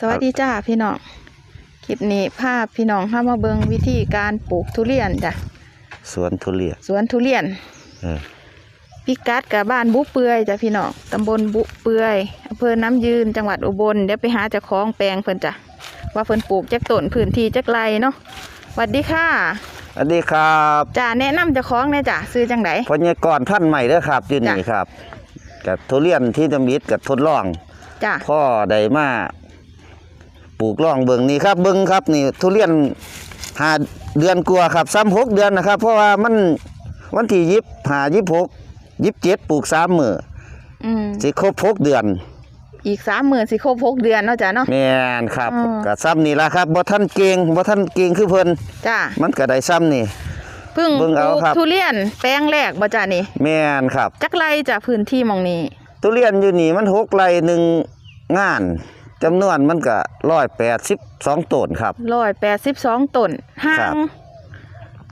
สวัสดีจ้าพี่น้อง คลิปนี้ภาพพี่น้องเข้ามาเบิงวิธีการปลูกทุเรียนจ้ะ สวนทุเรียน สวนทุเรียนเออพิกัดกับบ้านบุเปือยจ้ะพี่น้อง ตำบลบุเปือยอำเภอน้ำยืนจังหวัดอุบล เดี๋ยวไปหาเจ้าของแปลงเพิ่นจ้ะ ว่าเพิ่นปลูกจักต้นพื้นที่จักไรเนาะสวัสดีค่ะสวัสดีครับจ้าแนะนำเจ้าของแน่จ้ะซื้อจังได พญากรพันธุ์ใหม่เด้อครับอยู่นี่จ้ะ ครับกับทุเรียนที่จะมิดกับทดลอง จ้ะ พ่อได้มาป ลูกลองเบิ่งนี่ครับเบิ่งครับนี่ทุเรียนหาเดือนกลัวาครับซ้ำหกเดือนนะครับ เพราะว่ามันวันที่ยิบหายิบหกยิบเจ็ดปลูกสามมืออืมสิครบหกเดือน อีกสามหมื่นสิครบหกเดือนเนาะจ้ะเนาะ แม่นครับอืมกับซ้ำนี่ละครับบ่ท่านเก่งบ่ท่านเก่งคือเพิ่นจ้ามันก็ได้ซ้ำนี่ เพิ่งเบิ่งปเอาลูกครับ ทุเรียนแปลงแรกบ่จ้านี่ แม่นครับ จักไรจ้ะพื้นที่หมองนี้ ทุเรียนอยู่นี่มันหกไร่หนึ่งงาน จำนวนมันก็ร้อยแปดสิบสองต้นครับ ร้อยแปดสิบสองต้นห่าครังบ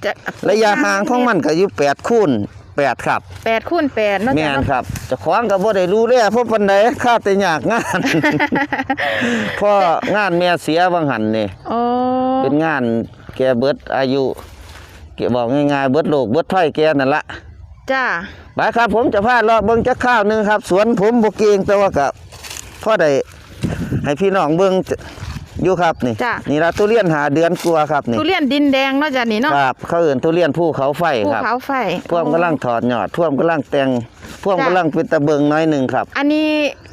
จะระยะห่างของมันก็อยู่แปดคูณแปดครับ แปดคูณแปดเนาะแม่จ้ะนเนาะ ครับเจะคว้าของกับบ่ได้รู้เลยเพราะปันใดค่าแต่ยากงานเพราะงานแม่เสียบางหันนี่โอ้เป็นงานแกเบิดอายุแกบอกง่ายๆเบิดโลกเบิดไผ่แกนั่นละจ้าไปครับผมจะพาเลาะเบิ่งจักข้าวหนึงครับ สวนผมบ่เก่งแต่ว่าก็พอได้ ให้พี่น้องเบิ่งอยู่ครับนี่จ้ะ นี่ละทุเรียนหาเดือนกลัวาครับนี่ทุเรียนดินแดงเนาะจ้ะนี่เนาะครับเขาเอื่นทุเรียนภูเขาไฟภูครับเขาไฟพ่วมกำลังถอดยอดพ่วมกำลังแต่งพ่วมจ้ะกำลังเป็นตะเบิงน้อยหนึ่งครับอันนี้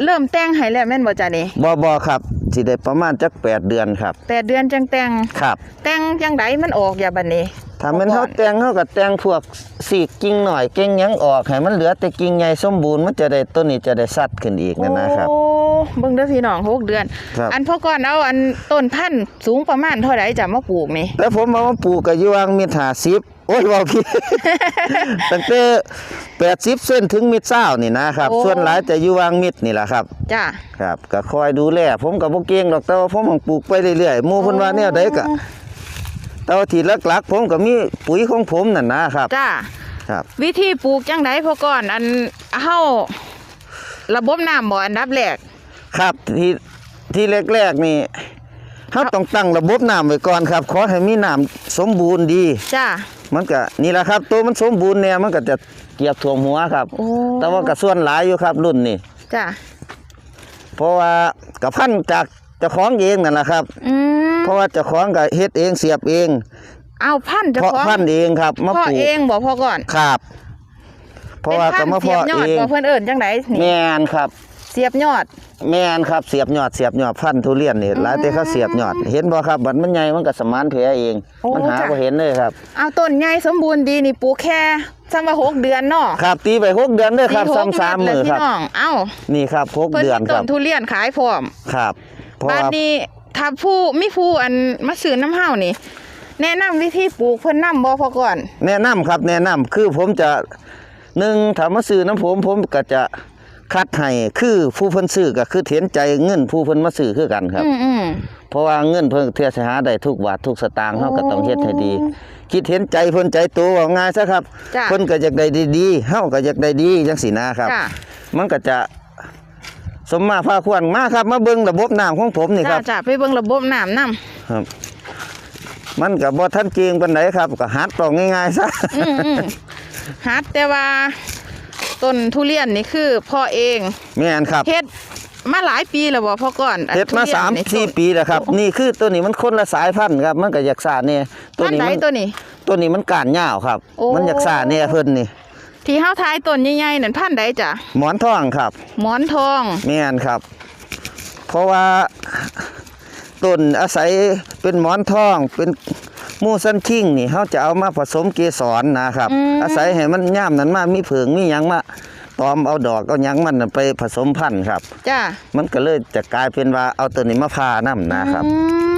เริ่มแต่งให้แล้วแม่นบ่จ้ะนี่บอบอครับสิได้ประมาณจักแปดเดือนครับ แปดเดือนจังแต่งครับ แต่งจังไดมันออกอย่าบัดนี้ ถ้าแมันก่เขาอนแต่งเขาก็แต่งพวกสีกกิ่งหน่อยเก่งหยังออกให้มันเหลือแต่กิ่งใหญ่สมบูรณ์มันจะได้ต้นนี้จะได้สัดขึ้นอีกนั่นนะครับ โอ้เบิ่งเด้อพี่น้องหกเดือน ครับ อันพ่อก่อนเอาอันต้นพันธุ์สูงประมาณเท่าไหร่จ้ะมาปลูกนี่ แล้วผมเอามาปลูกกับยวางมีดหาสิบโอ้ยว่าพี่ ตั้งแต่แปดสิบเส้นถึงมิดเศร้านี่นะครับ โอ้ ส่วนหลายจะอยู่วางมิดนี่แหละครับ จ้า ครับก็คอยดูแลผมกับพวกเก่งดอกแต่ว่าผมต้องปลูกไปเรื่อยๆหมู่เพิ่นว่าแนวใดก็ แต่ว่าที่หลักๆ ผมก็มีปุ๋ยของผมนั่นนะครับจ้าครับ วิธีปลูกจังไดพ่อก่อนอันเฮาระบบน้ำบ่อันดับแรกครับที่ที่แรกๆนี่เฮาต้องตั้งระบบน้ำไว้ก่อนครับ ขอให้มีน้ำสมบูรณ์ดีจ้ามันก็นี่แหละครับตัวมันสมบูรณ์เนี่ยมันก็จะเกียบท่วมหัวครับโอ้แต่ว่าก็ส่วนหลายอยู่ครับรุ่นนี้จ้าเพราะว่ากับพันธุ์จากเจ้าของเองนั่นแหละครับ อืมเพ ราะว่าเจ้าของก็เฮ็ดเองเสียบเองเอาพันธุ์เจะเพาะของพันธุ์เองครับมาพ่อปลูกเองบ่พ่อก่อนครับ เพราะว่าป็ก็นพัมานธุ์เสียเพาะบยอดเองบ่เพิ่นเอิ้นจังไดนี่แม่นครับ เสียบยอด แม่นครับเสียบยอดเสียบยอดพันธุ์ทุเรียนนี่หลายแต่เขาเสียบยอด เห็นบ่ครับบัดมันใหญ่มันก็สมานแผลเอง โอ้มันหาจ้ะ บ่เห็นเลยครับ เอาต้นใหญ่สมบูรณ์ดีนี่ปลูกแค่ซ้ำว่าหกเดือนเนาะครับตีไปหกเดือนเด้อครับสี่หกซ้ำสามเดืมืนอแล้วครับ พี่น้องเอ้านี่ครับหกเพิ่นเดือนมีคต้รันบทุเรียนขายพร้อมครับเพราะบัดว่านี้ ถ้าผู้มีผู้อันมาซื้อน้ำเฮานี่ แนะนำวิธีปลูกเพิ่นนํบ่พ่อก่อน แนะนำครับแนะนำคือผมจะหนึ่งถ้ามาซื้อน้ำผมผมก็จะคัดให้คือผู้เพิ่นซื้อก็คือเห็นใจเงินผู้เพิ่นมาซื้อคือกันครับ อืมอืม เพราะว่าเงินเพิ่นเทียสิหาได้ทุกบาททุกสตางค์เฮาก็ต้องเฮ็ดให้ดี คิดเห็นใจเพิ่นใจโตว่าง่ายซะครับจ้ะ เพิ่นก็อยากได้ดีๆเฮาก็อยากได้ดีจังซี่นะครับ จ้ะ มันก็จะ สมมาพาควรมาครับ มาเบิ่งระบบน้ำของผมนี่คจ้ารับจ้าไปเบิ่งระบบน้ำนํครับ มันก็บ่ทันเก่งปานใดครับก็หัดต้องง่ายๆซะอืมอืมฮัดแต่ว่าต้นทุเรียนนี่คือพ่อเองแม่นครับเฮ็ดมาหลายปีแล้วบ่พ่อก่อนอันเฮ็ดมาทุรียนสามนี่สี่ต้นปีแล้วครับ นี่คือตัวนี้มันคนละสายพันธุ์ครับ มันก็อยากซ่าเนี่ยตัวพันนี้ไหนมันตัวนี้ ตัวนี้มันก้านยาวครับโอ้มันอยากซ่าเนี่ยเพิ่นนี่ ที่เฮาทายต้นใหญ่ๆนั่นพันธุ์ใดจ้ะหมอนทองครับหมอนทอง แม่นครับ เพราะว่าต้นอาศัยเป็นหมอนทองเป็นมูสันคิงนี่เขาจะเอามาผสมเกสรนะครับอาศัยให้มันย่ามนั้นมามีเผิงมีหยังมาตอมเอาดอกเอาหยังมันน่ะไปผสมพันธุ์ครับ จ้ามันก็เลยจะกลายเป็นว่าเอาตัวนี้มาพาน้ำนะครับ อืม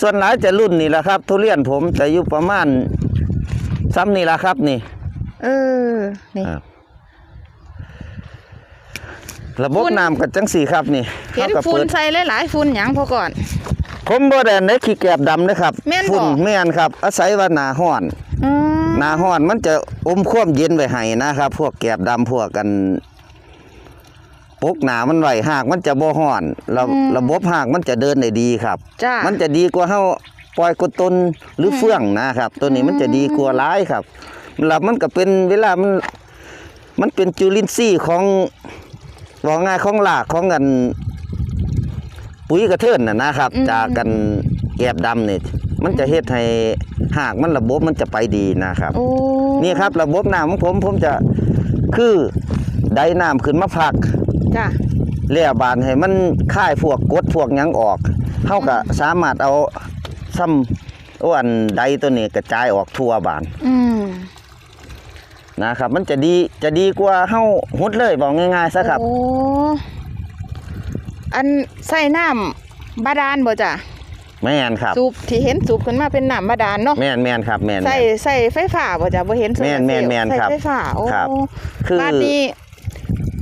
ส่วนหลายจะรุ่นนี่แหละครับ ทุเรียนผมจะอยู่ประมาณซ้ำนี่แหละครับนี่ เออ นี่ ครับ ระบบฝุ่น น้ำกับจังสีครับนี่เห็นขาก็ฝุ่นเปิดใส่หลายๆฝุ่นหยังพ่อก่อน ผมบ่ได้ในขี้แกบดำนะครับแม่นบ่ ฝุ่นแม่นครับ อาศัยว่าหนาห้อน อืมหนาห้อนมันจะอมความเย็นไว้ให้นะครับ พวกแกบดำพวกกันปกหนามันไหวหากมันจะบ่ฮ้อนระอืมระบบหากมันจะเดินได้ดีครับ จ้ามันจะดีกว่าเฮาปล่อยกดตนหรือเฟื่องนะครับ ตัวนี้มันจะดีกว่าหลายครับ แล้วมันก็เป็นเวลามันมันเป็นจุลินทรีย์ของว่าง่ายของหลากของกันปุ๋ยกระเทินน่ะนะครับ อืม จากกันแกบดำนี่มันจะเฮ็ดให้หากมันระบบมันจะไปดีนะครับ โอ้นี่ครับระบบน้ำของผมผมจะคือไดน้ำขึ้นมาพักจ้าแล้วบานให้มันค่ายพวกกดพวกหยังออกเฮาก็สามารถเอาซ้ำอ้วนใดตัวนี้กระจายออกทั่วบาน อืม นะครับ มันจะดีจะดีกว่าเฮาหดเลยบอกง่ายๆซะครับ โอ้อันใส่น้ำบาดาลบ่จ้ะแม่นครับสูบที่เห็นสูบขึ้นมาเป็นน้ำบาดาลเนาะแม่นแม่นครับแม่นใส่ใส่ไฟฟ้าบ่จ้ะบ่เห็นโซลาร์แม่นแม่นเซลล์แม่นครับใส่ไฟฟ้าโอ้ครับคือบ้านนี้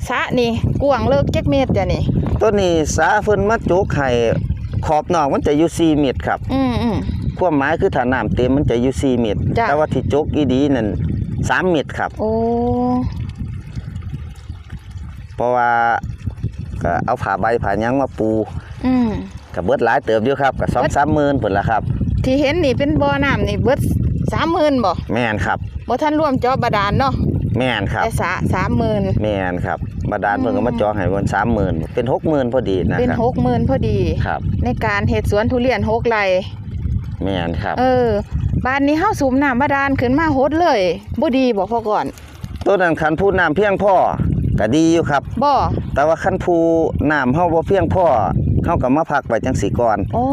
สระนี่กว้างเลิกจักเมตรจ้ะนี่ตัวนี้สาเพิ่นมาจุกให้ขอบนอกมันจะอยู่4เมตรครับอืมอืมความหมายคือถ้าน้ำเต็มมันจะอยู่4เมตรจ้ะแต่ว่าที่จุกอีดีนั่น 3เมตรครับ โอ้เพราะว่าก็เอาผ้าใบผ้าหยังมาปูอืมก็เบิดหลายเติบอยู่ครับก็2-3หมื่นพุ่นละครับ ที่เห็นนี่เป็นบ่อน้ำนี่เบิด30,000บ่แม่นครับบ่ทันรวมเจอบาดาลเนาะแม่นครับแต่สระ30,000แม่นครับบาดาลเพิ่นก็มาจองให้เพิ่น30,000เป็น60,000พอดีนะเป็นครับ60,000พอดีครับ ในการเฮ็ดสวนทุเรียนหกไร่แม่นครับ เออ บ้านนี้เฮาสูบน้ำบาดาลขึ้นมาหดเลยบ่ดีบ่พอก่อนตัวนั้นคันผู้น้ำเพียงพอก็ดีอยู่ครับ บ่ แต่ว่าคันผู้น้ำเฮาบ่เพียงพอเฮาก็มาพักไว้จังสีก่อนโอ้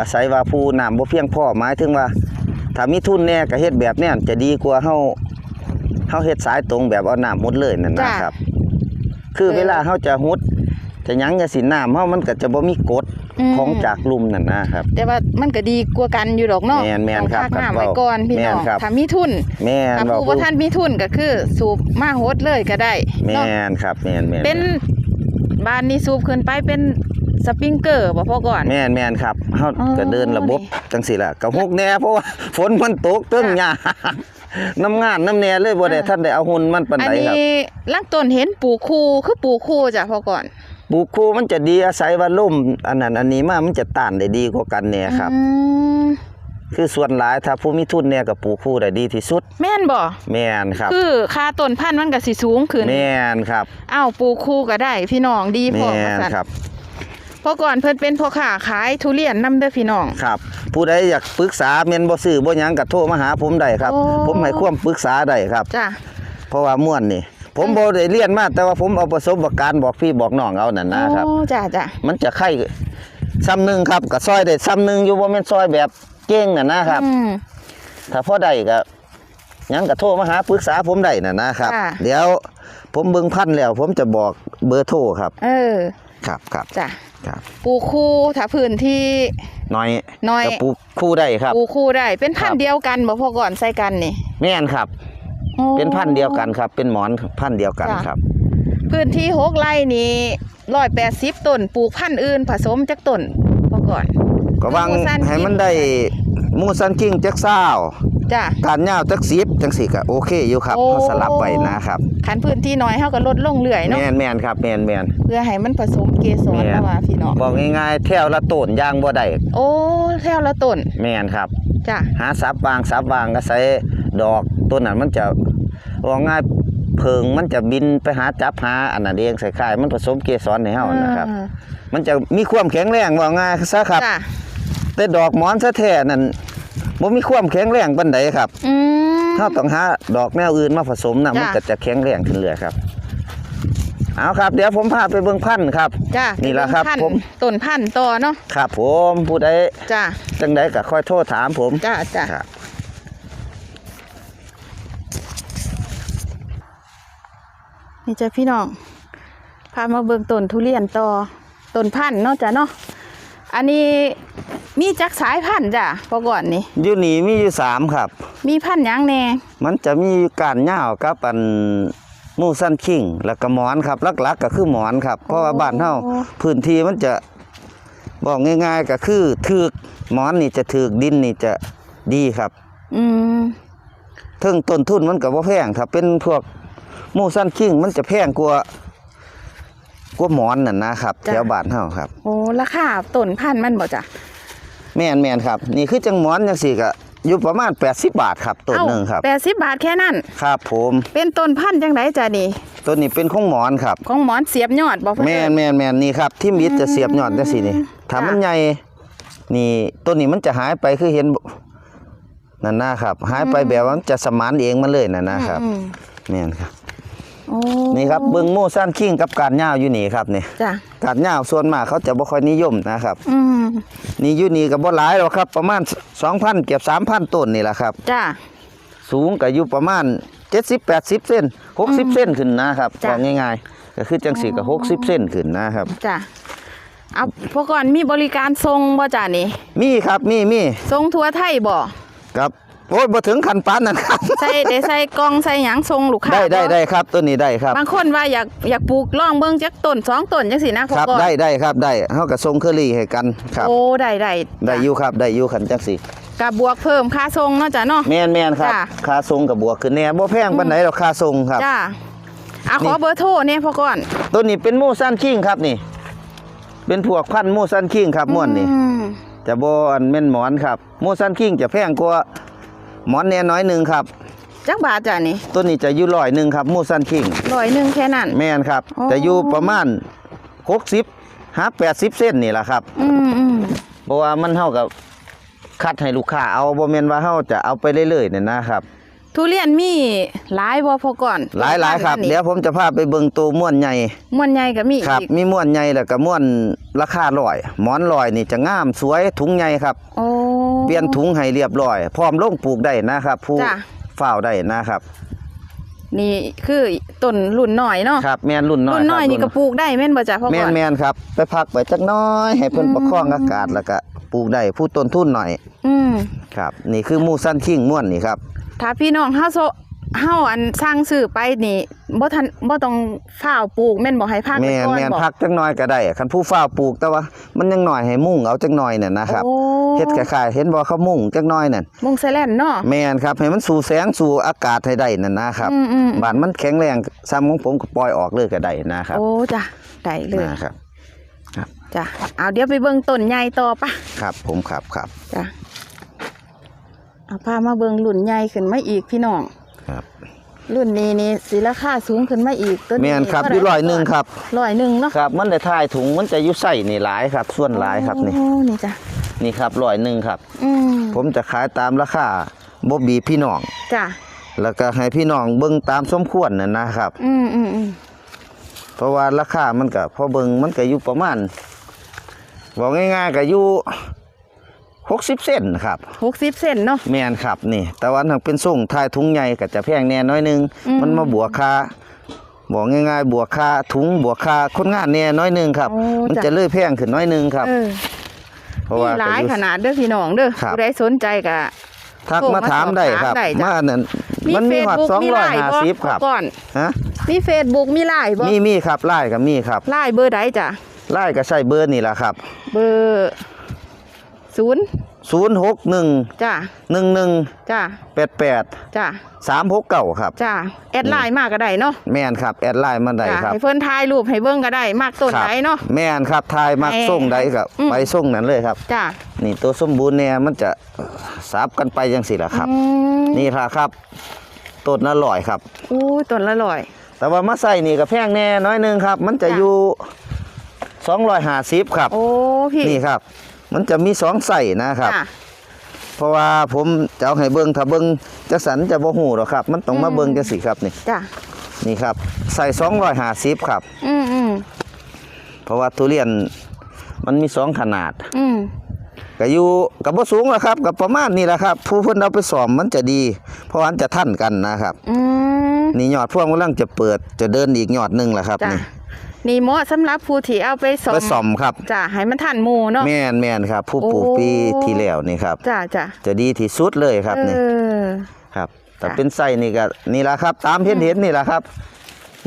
อาศัยว่าผู้น้ำบ่เพียงพอหมายถึงว่าถ้ามีทุนแหน่ก็เฮ็ดแบบเนี้ยจะดีกว่าเฮาเฮาเฮ็ดสายตรงแบบเอาน้ำหมดเลยนั่นจ้ะนะครับ คือเวลาเฮาจะหุด จะหยังจะสิน้ำเฮามันก็จะบ่มีกฎ ม ของจากลุ่มนั่นนะครับ แต่ว่ามันก็ดีกว่ากันอยู่ดอกเนาะแม่นแม่นครับต้องพักครับน้ำไว้ก่อนพี่น้องแม่นครับ ถ้ามีทุนแม่นถ้าว่าผู้ผู้บ่ทันมีทุนก็คือ สูบมาหดเลยก็ได้แม่เนาะนครับแม่นแม่นเป็นบ้านนี้สูบขึ้นไปเป็นสปริงเกอร์บ่พอก่อน แม่นแม่นครับเฮาอ๋อก็เดินระบบจังซี่ล่ะก็ฮกแหน่เพราะว่า ฝนมันตกเตึ้งหญ้าน้ำงานน้ำแหน่เลยบ่ได้อ่า ท่านได้เอาหุ่นมันปานอันใดครับ นี้ลังต้นเห็นปลูกคู่คือปลูกคู่จ้ะพอก่อน ปลูกคู่มันจะดีอาศัยว่าล่มอันนั้นอันนี้มามันจะต้านได้ดีกว่ากันเนี่ยครับ อืมคือส่วนหลายถ้าผู้มีทุนเนี่ยก็ปลูกคู่ได้ดีที่สุด แม่นบ่แม่นครับ คือค่าต้นพันธุ์มันก็สิสูงขึ้นแม่นครับอ้าวปลูกคู่ก็ได้ พี่น้องดีพอแม่ว่านซั่นครับเพราะก่อนเพิ่นเป็นพ่อค้าขายทุเรียนนํเด้อพี่น้อง ครับ ผู้ใดอยากปรึกษาแม่นบ่ซื้อบ่หยังก็โทรมาหาผมได้ครับ โอ้ ผมให้ความปรึกษาได้ครับ จ้ะเพราะว่าม่วนนี่ ผมบ่ได้เรียนมาแต่ว่าผมเอาประสบการณ์บอกพี่บอกน้องเอานั่นนะครับ โอ้จ้ะจ้ะมันจะไข่ซ้ำหนึงครับก็ซอยได้ซ้ำหนึงอยู่บ่แม่นซอยแบบเก่งน่ะนะครับ อืม ถ้าพอได้ก็หยังก็โทรมาหาปรึกษาผมได้น่ะนะครับ ค่ะ เดี๋ยวผมเบิ่งพันธุ์แล้ว ผมจะบอกเบอร์โทรครับ เออครับครับจ้ะครับปลูกคู่ถ้าพื้นที่ น้อยน้อยก็ปลูกคู่ได้ครับ ปลูกคู่ได้ เป็นพันครัธุ์บเดียวกันบ่พอก่อนใส่กันนี่ แม่นครับ โอ้เป็นพันธุ์เดียวกันครับ เป็นหมอนพันธุ์เดียวกันจ้ะ ครับ พื้นที่หกไร่นี้180ต้นปลูกพันธุ์อื่นผสมจักต้นพอก่อน ก็วางหมูสันให้มันได้หมูสันกิ้งจักซาวจ้ะ การยาวจักสิบจังสี่ก็โอเคอยู่ครับโอ้ เขาสลับไว้นะครับคันพื้นที่น้อยเฮาก็ลดลงเรื่อยเนาะแม่นแม่นครับแม่นแม่นเพื่อให้มันผสมเกสรแม่นแล้วว่าพี่น้องบอกง่ายๆแถวละต้นยางบ่ได้โอ้แถวละต้นแม่นครับ จ้ะหาซับวางซับวางก็ใส่ ดอกต้นนั้นมันจะว่าง่ายเพิงมันจะบินไปหาจับหาอันนั้นเองใส่ข่ายมันผสมเกสรในเฮานะครับอ่ามันจะมีความแข็งแรงว่าง่ายซะครับจ้ะแต่ดอกหมอนซะแท้นั่นบ่มีความแข็งแรงปานใดครับอืมถ้าต้องหาดอกแนวอื่นมาผสมนะจ้ะมันก็จะแข็งแรงขึ้นเรื่อยครับเอาครับ เดี๋ยวผมพาไปเบิ่งพันธุ์ครับจ้ะนี่แหละครับพันธุ์ผมต้นพันธุ์ต่อเนาะครับ ผมผู้ใดจ้ะจังใดก็ค่อยโทรถามผมจ้ะจ้ะ ครับ นี่จ้ะพี่น้อง พามาเบิ่งต้นทุเรียนต่อต้นพันธุ์เนาะจ้ะเนาะ อันนี้มีจักสายพันธุ์จ้ะพอก่อนนี่ อยู่นี่มีอยู่สามครับ มีพันธุ์หยังแน่มันจะมีการเหย้ากับอันมูซันคิงแล้วก็หมอนครับหลักๆก็คือหมอนครับ เพราะว่าบ้านเฮาพื้นที่มันจะบอกง่ายๆก็คือถึกหมอนนี่จะถึกดินนี่จะดีครับ อืม ถึงต้นทุนมันก็บ่แพงถ้าเป็นพวก มูซันคิงมันจะแพงกว่ากว่าหมอนนั่นนะครับจ้ะแถวบ้านเฮาครับ โอ้ราคาต้นพันธุ์มันบ่จ้ะ แม่นแม่นครับ นี่คือจังหมอนจังซี่ก็อยู่ประมาณ 80 บาทครับต้นหนึงครับ แปดสิบบาทแค่นั้น ครับผม เป็นต้นพันธุ์จังไดจ้ะนี่ ต้นนี้เป็นของหมอนครับ ของหมอนเสียบยอดบ่เพิ่นแม่นเอิ้แม่นแม่นนี่ครับ ที่มิดจะเสียบยอดจังซี่นี่ถ้าจ้ะมันใหญ่นี่ต้นนี้มันจะหายไปคือเห็นบ่นั่นนะครับ หายไปแบบว่ามันจะสมานเองมันเลยนั่นนะครับอืมแม่นครับ โอ้นี่ครับเบิ่งโม่สั้นคิงกับการย่าวอยู่นี่ครับนี่จ้ะการย่าวส่วนมากเขาจะบ่ค่อยนิยมนะครับ อืมนี่อยู่นี่ก็บ่หลายหรอกครับ ประมาณ2,000เกือบ3,000ต้นนี่แหละครับ จ้ะ สูงก็อยู่ประมาณ70 80เส้น60เส้นขึ้นนะครับจ้ะ บอกง่ายๆ ก็คือจังสีก็60เส้นขึ้นนะครับ จ้ะเอาพวกก่อนมีบริการทรงบ่จ้ะนี่มีครับมีมีทรงทั่วไทยบ่ ครับ โอ้ยบ่ถึงขั้นปานนั้นครับ ใส่ได้ใส่กล่องใส่หยังทรงลูกค้าได้ได้บ่ได้ครับตัวนี้ได้ครับ บางคนว่าอยากอยากปลูกล่องเบิ่งจักต้นสองต้นจังซี่นะพวกครับก่อนได้ได้ครับได้เฮาก็ส่งเคอรี่ให้กันครับโอ้ได้ได้ได้อยู่ครับได้อยู่คันจังสีกับบวกเพิ่มค่าทรงเนาะจ้ะเนาะแม่นแม่นครับจ้ะค่าส่งกับบวกขึ้นแน่บ่แพงปานใดหรอกค่าส่งครับจ้าเอาขอเบอร์โทรเนี่ยพอก่อน ตัวนี้เป็นโมซันคิงครับนี่ เป็นพวกพันธุ์โมซันคิงครับม่วนนี่อืมจะบ่อันแม่นหมอนครับ โมซันคิงจะแพงกว่า หมอนแน่น้อยหนึ่งครับ จักบาทจ้ะนี่ตัวนี้จะอยู่ร้อยหนึ่งครับโมซันคิงร้อยหนึ่งแค่นั้น แม่นครับ อ๋อ จะอยู่ประมาณหกสิบหาแปดสิบเส้นนี่แหละครับอืมอืมเพราะว่ามันเท่ากับคัดให้ลูกค้าเอาบ่แม่นว่าเฮาจะเอาไปเรื่อยๆเนี่ยนะครับ ทุเรียนมีหลายบ่พอก่อนหลายๆครับอันนี้เดี๋ยวผมจะพาไปเบิ่งตัวม่วนใหญ่ม่วนใหญ่ก็มีครับ อีกมีม่วนใหญ่แล้วก็ม่วนราคาร้อย หมอนร้อยนี่จะงามสวยถุงใหญ่ครับ โอ้ เปลี่ยนถุงให้เรียบร้อย พร้อมลงปลูกได้นะครับผู้จ้ะ ฝ้าวได้นะครับ นี่คือต้นรุ่นหน่อยเนาะครับแม่นรุ่นน้อยรุ่นน้อยครับนี่ก็ปลูกได้แม่นบ่จ้ะพ่อแม่ก่อนน แม่นครับ ไปพักไว้จักหน้อย ให้เพิ่นอืม ประคองอากาศแล้วก็ปลูกได้ผู้ต้นทุนหน่อยอืม ครับ นี่คือหมูสั้นคิงม่วนนี่ครับ ถ้าพี่น้องเฮาโซ เฮาอันสร้างซื้อไปนี่บ่ทันบ่ต้องฝ้าวปลูกแม่นบ่ให้พักไว้แม่นก่อนแม่นบ่พักจักหน้อยก็ได้คันผู้ฝ้าวปลูกแต่ว่ามันยังหน่อยให้มุ่งเอาจักหน่อยน่ะนะครับโอ้เฮ็ดคล้ายๆเห็นบ่เขามุ่งจักหน่อยนั่นมุงแสแลนเนาะแม่นครับให้มันสู่แสงสู่อากาศให้ได้นั่นนะครับอืมอืมบ้านมันแข็งแรงซ้ำของผมก็ปล่อยออกเลยก็ได้นะครับโอ้จ้ะได้เลยนะครับจ้ะเอาเดี๋ยวไปเบิ่งต้นใหญ่ต่อปะครับ ผมครับครับจ้ะเอาพามาเบิ่งรุ่นใหญ่ขึ้นมาอีกพี่น้องค รับรุ่นนี้นี่สิราคาสูงขึ้นมาอีกต้นนี้แม่นครับอยู่ร้อยหนึ่งครับร้อยหนึ่งเนาะครับ มันได้ทายถุงมันจะอยู่ใส่นี่หลายครับ ส่วนหลายครับนี่โอ้นี่จ้ะนี่ครับร้อยหนึ่งครับอืมผมจะขายตามราคาบ่บีบพี่น้องจ้ะแล้วก็ให้พี่น้องเบิ่งตามสมควรน่ะนะครับ อืมอืมอืมเพราะว่าราคามันก็พอเบิ่งมันก็อยู่ประมาณบอกง่ายๆก็อยู่ 60เซนครับหกสิบเซนเนาะแม่นครับนี่ แต่ว่าถ้าเป็นส่งทายถุงใหญ่ก็จะแพงแน่น้อยหนึงอืมมันมาบวกค่าบอกง่ายๆ บวกค่าถุงบวกค่าคนงานแน่น้อยหนึงครับโอ้มันจ้ะจะเลยแพงขึ้นน้อยหนึงครับเออเพราะว่ามีหลายก็อขนาดเด้อพี่น้องเด้อครับผู้ใดสนใจก็ทักมาถามได้ครับโทรมาสอบถามได้จ้ะมาอันนั้นมันมีหอด Facebook มีไลน์บ่250ครับก่อนฮะมีเฟซบุ๊กมีไลน์บ่มีมีครับไล่กับมีครับไลน์เบอร์ใดจ้ะไล่ก็ใช้เบอร์นี่แหละครับ เบอร์ ศูนย์061จ้ะ11จ้ะ88จ้ะ369ครับจ้ะแอดไลน์มากก็ได้เนาะแม่นครับแอดไลน์มาได้จ้ะครับให้เพิ่นถ่ายรูปให้เบิ่งก็ได้มากต้นครับไหนเนาะแม่นครับทายมักให้ส่งใดครับอืมไปส่งนั้นเลยครับจ้ะนี่ตัวสมบูรณ์เนี่ยมันจะสับกันไปจังสิล่ะครับอืมนี่ค่ะครับต้นละร้อยครับอู้ต้นละร้อย แต่ว่ามาใส่นี่ก็แพงแน่น้อยหนึงครับ มันจะจ้ะอยู่250ครับโอ้พี่นี่ครับ มันจะมีสองใส่นะครับจ้ะเพราะว่าผมจะเอาให้เบิ้งถ้าเบิ้งจักสันจะบ่หูหรอกครับ มันต้องมาอืม เบิ้งจังสิครับนี่จ้ะนี่ครับ ใส่250ครับ อืมอืมเพราะว่าทุเรียนมันมีสองขนาดอืมก็อยู่กับบ่สูงหรอกครับกับประมาณนี้แหละครับ ผู้เพิ่นเอาไปสอมมันจะดี เพราะว่ามันจะทันกันนะครับ อืมนี่ยอดพวงกำลังจะเปิดจะเดินอีกยอดหนึงแหละครับจ้ะนี่ นี่เหมาะสำหรับผู้ที่เอาไปสอไปมสอมครับจ้ะให้มันทันหมู่เนาะแม่นแม่นครับ ผู้ปลูกโอ้ปีที่แล้วนี่ครับจ้ะจ้ะจะดีที่สุดเลยครับนี่เออครับแต่จ้ะเป็นไส้นี่ก็นี่แหละครับ ตามเห็นเห็นนี่แหละครับ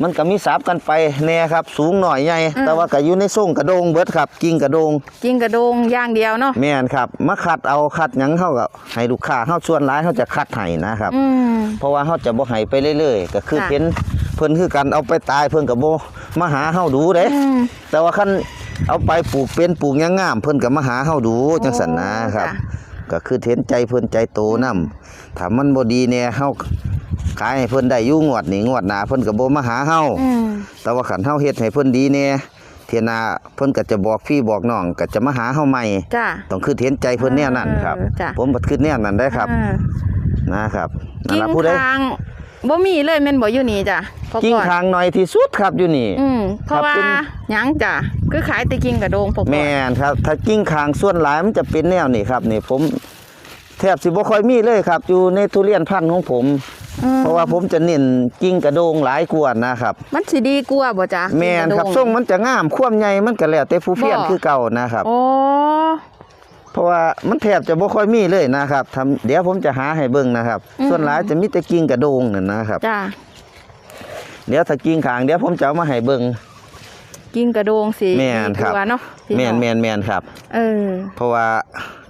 มันก็มีสับกันไปแน่ครับ สูงหน่อยใหญ่แต่ว่าก็อยู่ในส่งกระโดงเบิดครับกิ่งกระโดงกินกระโดงอย่างเดียวเนาะแม่นครับมาคัดเอาคัดหยังเขาก็ให้ลูกค้าเขาส่วนร้ายเขาจะคัดให้นะครับอืมเพราะว่าเขาจะบ่ให้ไปเรื่อยๆก็คือค่ะเห็นเพิ่นคือกันเอาไปตายเพิ่นก็บ่ มาหาเฮาดูเด้อืมแต่ว่าคันเอาไปปลูกเป็นปลูกหยังงามเพิ่นก็มาหาเฮาดูจังซั่นนะครับจ้ะก็คือเห็นใจเพิ่นใจโตนํถ้ามันบ่ดีแน่เฮาขายให้เพิ่นได้อยู่งวดนี้งวดหน้าเพิ่นก็บ่มาหาเฮาอืมแต่ว่าคันเฮาเฮ็ดให้เพิ่นดีแน่เทียหนาเพิ่นก็จะบอกพี่บอกน้องก็จะมาหาเฮาใหม่จ้าต้องคือเห็นใจเพิ่นแนวนั้นครับเออจ้ะผมบ่คือแนวนั้นได้ครับอ่านะครับนั่นกิ่งล่ะผู้ใดทาง บ่มีเลยแม่นบ่อยู่นี่จ้ะพอกิ่งก่อนทางหน่อยที่สุดครับอยู่นี่ อืมเพราะครับว่าเป็น หยังจ้ะคือขายแต่กิ่งกระโดงพอก่อนแม่นครับ ถ้ากิ่งคางส่วนหลายมันจะเป็นแนวนี้ครับนี่ผมแทบสิบ่ค่อยมีเลยครับ อยู่ในทุเรียนพันธุ์ของผม อืมเพราะว่าผมจะเน้นกิ่งกระโดงหลายกว่านะครับ มันสิดีกว่าบ่จ้ะแม่นครับกิ่กะโด ทรงมันจะงามความใหญ่มันก็แล้วแต่ผู้เพียรบ่ คือเก่านะครับ โอ้ เพราะว่ามันแทบจะบ่ค่อยมีเลยนะครับทำเดี๋ยวผมจะหาให้เบิ่งนะครับส่วนหลายจะมีแต่กิ่งกระโดงนั่นนะครับ จ้ะเดี๋ยวถ้ากิ่งขางเดี๋ยวผมจะเอามาให้เบิ่ง กิ่งกระโดงสิแม่นครับดีกว่าเนาะพี่แม่นองแม่นแม่นครับ เออ เพราะว่า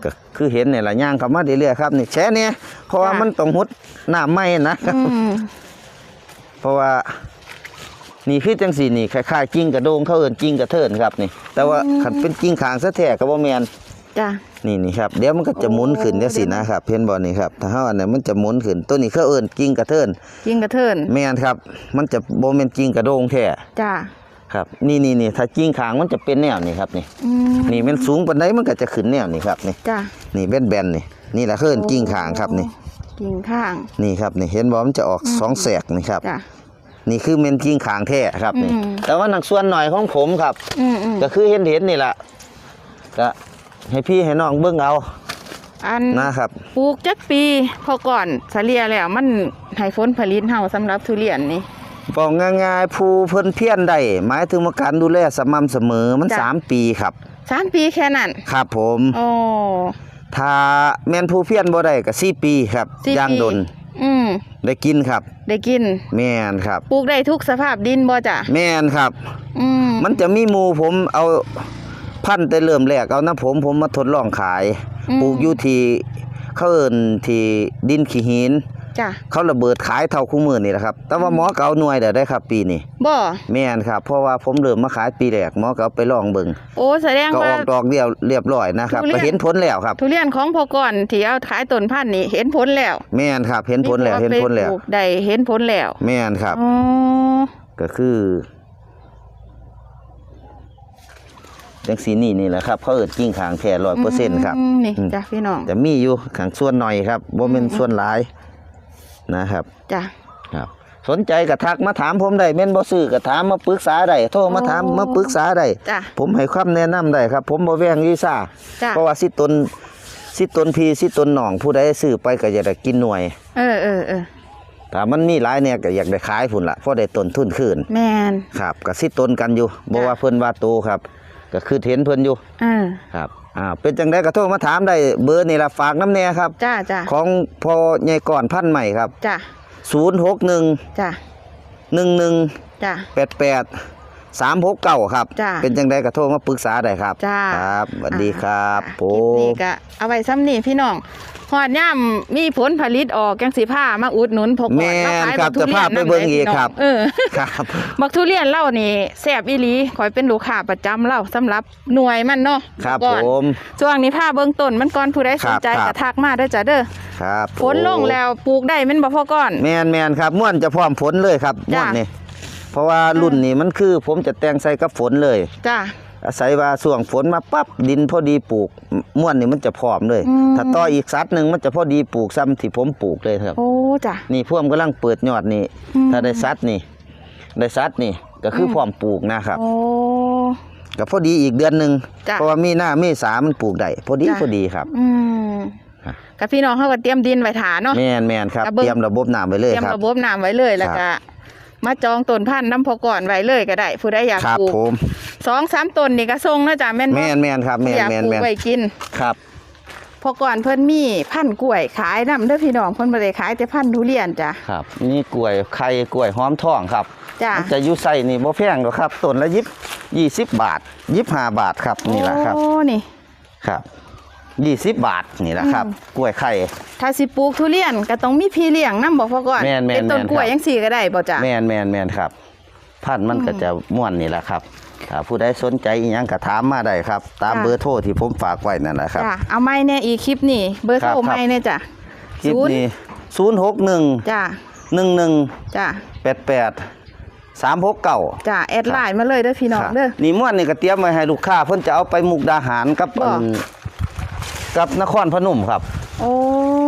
ก็คือเห็นนี่ล่ะย่างเข้ามาเรื่อยๆครับนี่แช่เนี่ยเพราะว่าจ้ะ มันต้องหุดน้ำไหม้นะอืมเพราะว่านี่คือจังสีนี่คล้ายๆกิ้งกระโดงเขาเอิ้นกิ้งกระเทินครับนี่ แต่ว่าคันเป็นกิ้งขางซะแท้ก็บ่แม่น จ้ะนี่นี่ครับเดี๋ยวมันก็จะหมุนขึ้นจังซี่นะครับเห็นบ่นี่ครับถ้าเฮาอันนั้นมันจะหมุนขึ้นตัวนี้เขาเอิ้นกิ้งกระเทินกิ่งกระเทินแม่นครับ มันจะบ่แม่นกิ้งกระโดงแท้จ้ะครับนี่นี่นี่ถ้ากิ้งขางมันจะเป็นแนวนี้ครับนี่อืมนี่มันสูงปานใดมันก็จะขึ้นแนวนี้ครับนี่จ้ะนี่แบนๆนี่นี่แหละเขาเอิ้นกิ้งขางครับนี่กิ่งข้างนี่ครับนี่เห็นบ่มันจะออกสองแสกนี่ครับ จ้ะ นี่คือเมนกิ้งขางแท้ครับนี่อืม แต่ว่าหนักส่วนหน่อยของผมครับ อืมอืมก็คือเห็นเห็นนี่แหละก็ ให้พี่ให้น้องเบิ่งเอาอันนะครับปลูกจักปีพอก่อนเฉลี่ยแล้วมันให้ผลผลิตเฮาสำหรับทุเรียนนี่บอกง่ายๆผู้เพิ่นเพี้ยนได้หมายถึงว่าการดูแลสม่ำเสมอมันจ้ะสามปีครับสามปีแค่นั้นครับผมโอ้ถ้าแม่นผู้เพี้ยนบ่ได้ก็สี่ปีครับสี่ย่างปีดนอืมได้กินครับ ได้กิน แม่นครับปลูกได้ทุกสภาพดินบ่จ้ะแม่นครับ อืมมันจะมีหมูผมเอา พันธุ์แต่เริ่มแรกเอาน้ำผมผมมาทดลองขายปลูกอยู่ที่เขาเอิ้นที่ดินขี้หิน จ้ะเขาระเบิดขายเท่าคู่มือนี่แหละครับ แต่ว่าหมอก็เอาหน่วยเดี๋ยวได้ครับ ปีนี้บ่แม่นครับเพราะว่าผมเริ่มมาขายปีแรกหมอก็เอาไปลองเบิ่งโอ้แสดงก็อว่า อกดอกเดียวเรียบร้อยนะครับทุเรียน ก็เห็นผลแล้วครับ ทุเรียนของพอก่อนที่เอาขายต้นพันธุ์นี่เห็นผลแล้วแม่นครับ เห็นผลแล้วเห็นผลแล้วมีผู้เอาไปปกได้เห็นผลแล้วแม่นครับ อ๋อก็คือ จังสีนี่นี่แหละครับเขาเอิดกิ้งขางแท้ร้อยเปอร์เซ็นต์ครับอืมนี่อืมจ้ะพี่น้องแต่มีอยู่ขางส่วนหน่อยครับบ่แม่นส่วนหลายนะครับจ้ะครับ สนใจก็ทักมาถามผมได้แม่นบ่ซื้อก็ถามมาปรึกษาได้โทรมาถามโอ้มาปรึกษาได้จ้ะผมให้ความแนะนำได้ครับ ผมบ่แว่งวีซ่าจ้ะเพราะว่าสิตนสิตนพี่สิตนน้องผู้ใดซื้อไปก็อยากได้กินหน่วย เออเออเออถ้ามันมีหลายเนี่ยก็อยากได้ขายพุ่นละเพราะได้ต้นทุนคืนแมนครับก็สิตนกันอยู่บ่จ้ะว่าเพิ่นว่าโตครับ ก็คือเห็นเพิ่นอยู่เออครับอ่าเป็นจังไดก็โทรมาถามได้เบอร์นี่ล่ะฝากน้ำแน่ครับจ้าจ้าของพ่อใหญ่ก่อนพันธุ์ใหม่ครับจ้า061จ้า11จ้าแปดแปดสามหกเก้าครับจ้ะเป็นจังไดก็โทรมาปรึกษาได้ครับ จ้า ครับสวัสดีครับผคลิปนี้มก็เอาไว้ซ้ำนี่พี่น้อง หอดย่ำมีผลผลิตออกจังสีผ้ามาอุดหนุนพกแม่ก่อนนมาขายครับบักทุจะเรีพายนไปเบิ่งนำอีกพี่น้ครับเออครับบักทุเรียนเล่านี่แซ่บอีหลีคอยเป็นลูกค้าประจำเล่าสำหรับหน่วยมันเนาะครับก่อนผมช่วงนี้ผ้าเบิ่งต้นมันก่อนผู้ใดสนใจครับก็ทักมาเด้อจ้าเด้อครับฝนลงแล้วปลูกได้แม่นบ่พ่อก่อนแมนแมนครับม่วนจะพร้อมฝนเลยครับจ้ะม่วนนี่เพราะว่ารุ่นนี้มันคือผมจะแต่งใส่กับฝนเลยจ้า อาศัยว่าส่วงฝนมาปั๊บดินพอดีปลูกม่วนนี่มันจะพร้อมเลย อืม ถ้าต่ออีกสัตว์หนึ่งมันจะพอดีปลูกซ้ำที่ผมปลูกเลยครับ โอ้จ้านี่พ่วมกำลังเปิดยอดนี่อืม ถ้าได้สัตว์นี่ได้สัตว์นี่ก็คืออมพร้อมปลูกนะครับ โอ้ ก็พอดีอีกเดือนหนึ่งจ้ะเพราะว่ามีหน้ามีสามันปลูกได้พอดีจ้ะ พอดีครับ อืมครับกับพี่น้องเขาก็เตรียมดินไว้ถาเนาะ แมนแมนครับกระเบื้อง เตรียมระบบน้ำไว้เลยเตรียมครับ ระบบน้ำไว้เลยแล้วครัก็บมาจองต้นพันธุ์น้ำพอก่อนไว้เลยก็ได้ผู้ใดอยากครับปลูกผม สองสามต้นนี่ก็ส่งนะจ๊ะแม่นบ่แมนแมนครับแมนอยากแมนปลูแมกนไว้กิน ครับ พอก่อนเพิ่นมีพันธุ์กล้วยขายนำเด้อพี่น้องเพิ่นบ่ได้ขายแต่พันธุ์ทุเรียนจ้ะครับ นี่กล้วยไข่กล้วยหอมทองครับจ้ะมันจะอยู่ใส่นี่บ่แพงหรอกครับต้นละยิบยี่สิบบาทยิบห้าบาทครับนี่แหละครับ โอ้นี่ ครับยี่สิบบาทนี่แหละครับ อืม กล้วยไข่ ถ้าสิปลูกทุเรียนก็ต้องมีพี่เลี้ยงนำบ่พอก่อนแม่นๆเป็นต้นแม่นกล้วยครับ จังซี่ก็ได้บ่จ้ะ แมนแมนแมนครับพันธุ์มันก็จะม่วนนี่แหละครับ ถ้าผู้ใดสนใจอีหยังก็ถามมาได้ครับ ตามค่ะเบอร์โทรที่ผมฝากไว้นั่นแหละครับ จ้ะเอาไม่เนี่ยอีกคลิปนี่ เบอร์โทรครับครับไม่เนี่ยจ้ะคลิปศูนย์นี้ศูนย์หกหนึ่งจ้ะหนึ่งหนึ่งจ้ะแปดแปดสามหกเก้า จ้ะแอดไลน์มาเลยเด้อพี่น้องเด้อ นี่ม่วนนี่ก็เตรียมไว้ให้ลูกค้าเพิ่นจะเอาไปมุกดาหารกับบ่ อันกับนครพนมครับ โอ้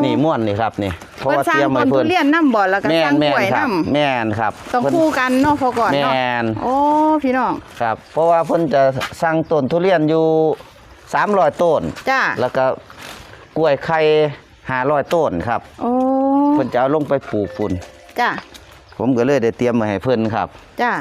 นี่ม่วนนี่ครับนี่เพราะเพิ่นว่าสร้าเตงรียมต้ไว้นทุเพิ่นเรียนน้ำบ่แล้วก็แม่สร้านงแม่กล้วยนครับน้ำแม่นครับต้องเพิ่น คู่กันเนาะพอก่อนเนาะแม่น โอ้พี่น้องครับ เพราะว่าเพิ่นจะสั่งต้นทุเรียนอยู่300ต้น จ้ะแล้วก็กล้วยไข่500ต้นครับ โอ้เพิ่นจะเอาลงไปปลูกฝุ่นจ้ะผมก็เลยได้เตรียมมาให้เพิ่นครับ จ้ะ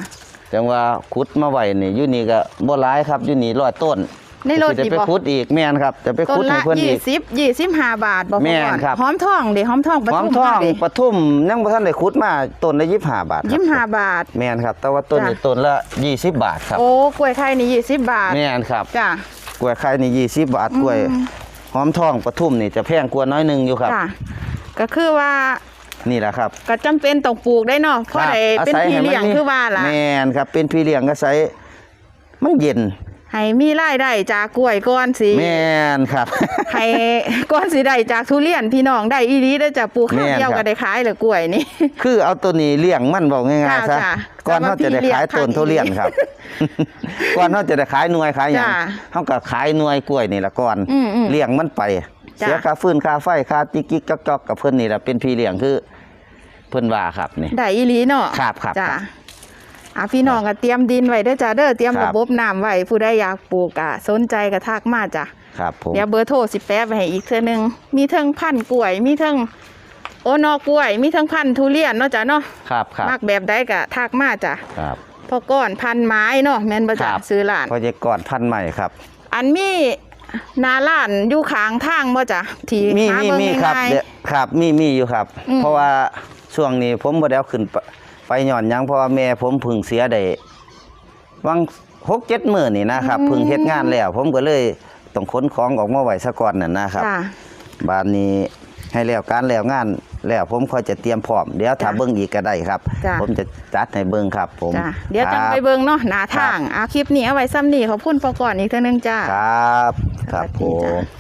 จังว่าขุดมาไว้นี่อยู่นี่ก็บ่หลายครับอยู่นี่ร้อยต้น ในรถจะนี่ไปบ่ขุดอีกแม่นครับจะไปต้ขุนดละให้เพิ่นยี่อีก สิบยี่สิบห้าบาทบ่พอแม่นก่อนครับ หอมทองเดิหอมทองปหอทุมมทองเดิปทุมยังบ่ทันได้ขุดมาต้นละ25บาทครับยี่สิบห้าบาท แม่นครับ แต่ว่าต้นจ้ะ นี้ต้นละ 20 บาทครับ โอ้กล้วยไข่นี่ยี่สิบบาทแม่นครับ จ้ะ กล้วยไข่นี่20 บาทกล้วยอืมหอมทองปทุมนี่จะแพงกว่าน้อยหนึงอยู่ครับ จ้ะก็คือว่านี่แหละครับก็จำเป็นต้องปลูกได้เนาะเพราะครับได้เป็นอาศัพี่ให้มัเลี้ยงมีคือว่าล่ะ แม่นครับเป็นพี่เลี้ยงอาศัยมันเย็น ให้มีรายได้จากกล้วยก่อนสิแม่นครับ ให้ก่อนสิได้จากทุเรียนพี่น้องได้อีหลีได้อจะปลูกข้าวแม่นเดียวครับก็ได้ขายเลยกล้วยนี่ คือเอาตัวนี้เลี้ยงมันบอกง่ายๆจ้ะซะจ้ะก่อนเขาจะได้ขายต้นทุเรียนครับ ก่อนเขาจะได้ขายหน่วยขายหยังจ้ะเขาก็ขายหน่วยกล้วยนี่ละก่อนอืมอืมเลี้ยงมันไปจ้ะเสียค่าฟืนค่าไฟค่าติ๊กกิ๊กจอกๆกับเพิ่นนี่แหละเป็นพี่เลี้ยงคือ เพิ่นว่าครับนี่ได้อีหลีเนาะครับครับจ้ะครับ อะพี่น้องก็เตรียมดินไว้เด้อจ้าเด้อเตรียมครับ ระบบน้ำไว้ผู้ใดอยากปลูกอะสนใจก็ทักมาจ้ะครับผม เดี๋ยวเบอร์โทรสิแปะไว้ให้อีกเทื่อนึงมีเทั้งพันธุ์กล้วย มีเทั้งโอนอกล้วย มีเทั้งพันธุ์ทุเรียนเนาะจ้ะเนาะครับครับมากแบบใดก็ทักมาจ้ะครับ พอก่อนพันไม้เนาะแม่นบ่จ้ะครับ ซื้อร้านพอจะก่อนพันธุ์ใหม่ครับ อันมีหนาล้านอยู่ข้างทางบ่จ้ะที่มีหามีเบิ่งมีครับง่าย เดี๋ยวครับมีมีอยู่ครับ อืม เพราะว่าช่วงนี้ผมบ่ได้เอาขึ้นไป ไปหย่อนหยังเพราะว่าแม่ผมเพึ่งเสียได้วังหกเจ็ดมื้อนี่นะครับเพึ่งเฮ็ดงานแล้ว ผมก็เลยต้องขนของออกมาไว้ซะก่อนนั่นนะครับจ้ะบานนี้ให้แล้วการแล้วงานแล้วผมค่อยจะเตรียมพร้อมเดี๋ยวถ้าจ้ะเบิ่งอีกก็ได้ครับจ้ะผมจะจัดให้เบิ่งครับ ผมจ้ะเดี๋ยวจังครับไปเบิ่งเนาะหนาทางอะคลิปนี้เอาไว้ซ้ำนี่ขอบคุณพอก่อนอีกเทื่อนึงจ้าครับ ครับสวัสผดีจ้ะม